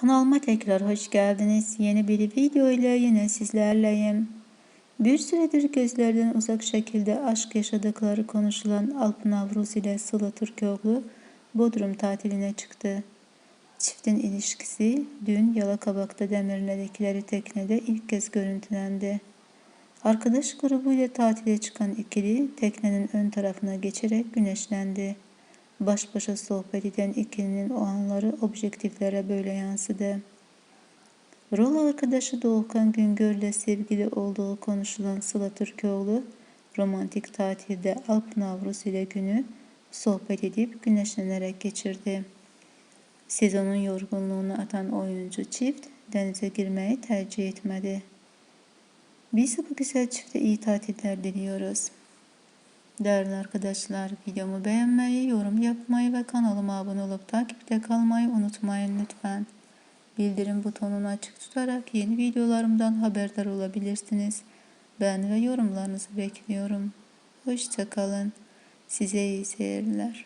Kanalıma tekrar hoş geldiniz. Yeni bir video ile yine sizlerleyim. Bir süredir gözlerden uzak şekilde aşk yaşadıkları konuşulan Alp Navruz ile Sıla Türkoğlu Bodrum tatiline çıktı. Çiftin ilişkisi dün Yalakabak'ta demirledikleri teknede ilk kez görüntülendi. Arkadaş grubuyla tatile çıkan ikili teknenin ön tarafına geçerek güneşlendi. Baş başa sohbet eden ikilinin o anları objektiflere böyle yansıdı. Rol arkadaşı Doğukan Güngör'le sevgili olduğu konuşulan Sıla Türkoğlu, romantik tatilde Alp Navruz ile günü sohbet edip güneşlenerek geçirdi. Sezonun yorgunluğunu atan oyuncu çift denize girmeyi tercih etmedi. Biz bu güzel çifte iyi tatiller diliyoruz. Değerli arkadaşlar videomu beğenmeyi, yorum yapmayı ve kanalıma abone olup takipte kalmayı unutmayın lütfen. Bildirim butonunu açık tutarak yeni videolarımdan haberdar olabilirsiniz. Ben ve yorumlarınızı bekliyorum. Hoşçakalın. Size iyi seyirler.